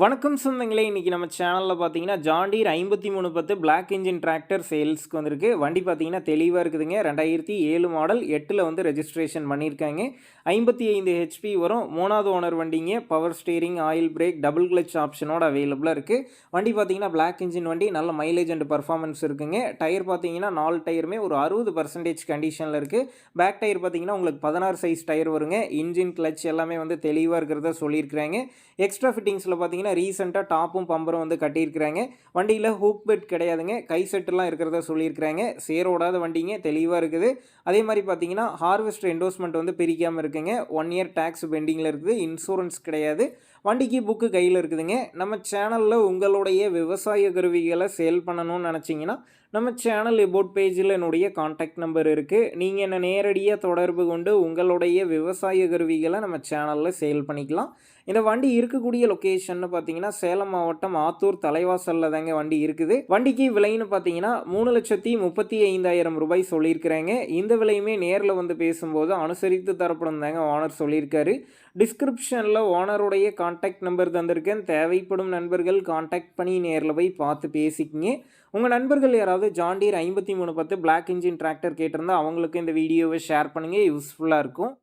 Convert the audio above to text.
வணக்கம் சொந்தங்களே இன்றைக்கி நம்ம சேனலில் பார்த்தீங்கன்னா ஜாண்டீர் ஐம்பத்தி மூணு பத்து பிளாக் இன்ஜின் டிராக்டர் சேல்ஸ்க்கு வந்திருக்கு. வண்டி பார்த்தீங்கன்னா தெளிவாக இருக்குதுங்க. ரெண்டாயிரத்தி ஏழு மாடல் எட்டில் வந்து ரெஜிஸ்ட்ரேஷன் பண்ணியிருக்காங்க. ஐம்பத்தி ஐந்து ஹெச்பி வரும். மூணாவது ஓனர் வண்டிங்க. Power steering oil brake double clutch ஆப்ஷனோட அவைலபிளாக இருக்குது வண்டி பார்த்தீங்கன்னா பிளாக் இன்ஜின் வண்டி. நல்ல மைலேஜ் அண்ட் பர்ஃபார்மன்ஸ் இருக்குங்க. டயர் பார்த்தீங்கன்னா நாலு டயருமே ஒரு அறுபது பர்சன்டேஜ் கண்டிஷனில் இருக்குது பேக் டயர் பார்த்தீங்கன்னா உங்களுக்கு பதினாறு சைஸ் டயர் வருங்க. இன்ஜின் கிளச் எல்லாமே வந்து தெளிவாக இருக்கிறத சொல்லியிருக்கிறாங்க. எக்ஸ்ட்ரா ஃபிட்டிங்ஸில் பார்த்தீங்கன்னா பார்த்தீங்கன்னா ரீசெண்டாக டாப்பும் பம்பரும் வந்து கட்டியிருக்கிறாங்க. வண்டியில் ஹூக் பெட் கிடையாதுங்க. கை செட்டுலாம் இருக்கிறத சொல்லியிருக்கிறாங்க. சேரோடாத வண்டிங்க தெளிவாக இருக்குது. அதே மாதிரி பார்த்தீங்கன்னா ஹார்வெஸ்ட் என்டோஸ்மெண்ட் வந்து பிரிக்காமல் இருக்குங்க. ஒன் இயர் டேக்ஸ் பெண்டிங்கில் இருக்குது. இன்சூரன்ஸ் கிடையாது. வண்டிக்கு புக்கு கையில் இருக்குதுங்க. நம்ம சேனலில் உங்களுடைய விவசாய கருவிகளை சேல் பண்ணணும்னு நினச்சிங்கன்னா நம்ம சேனல் எபோட் பேஜில் என்னுடைய காண்டாக்ட் நம்பர் இருக்குது நீங்கள் என்னை நேரடியாக தொடர்பு கொண்டு உங்களுடைய விவசாய கருவிகளை நம்ம சேனலில் சேல் பண்ணிக்கலாம். இந்த வண்டி இருக்கக்கூடிய லொக்கேஷன் பார்த்தீங்கன்னா சேலம் மாவட்டம் ஆத்தூர் தலைவாசலில் தாங்க வண்டி இருக்குது. வண்டிக்கு விலைன்னு பார்த்தீங்கன்னா மூணு லட்சத்தி முப்பத்தி ஐந்தாயிரம் ரூபாய் சொல்லியிருக்கிறாங்க. இந்த விலையுமே நேரில் வந்து பேசும்போது அனுசரித்து தரப்படும் தாங்க ஓனர் சொல்லியிருக்காரு. டிஸ்கிரிப்ஷனில் ஓனருடைய கான்டாக்ட் நம்பர் தந்திருக்கேன். தேவைப்படும் நண்பர்கள் கான்டாக்ட் பண்ணி நேரில் போய் பார்த்து பேசிக்கிங்க. உங்கள் நண்பர்கள் யாராவது ஜாண்டியர் ஐம்பத்தி மூணு பத்து பிளாக் இன்ஜின் டிராக்டர் கேட்டிருந்தா அவங்களுக்கு இந்த வீடியோவை ஷேர் பண்ணுங்கள் யூஸ்ஃபுல்லாக இருக்கும்.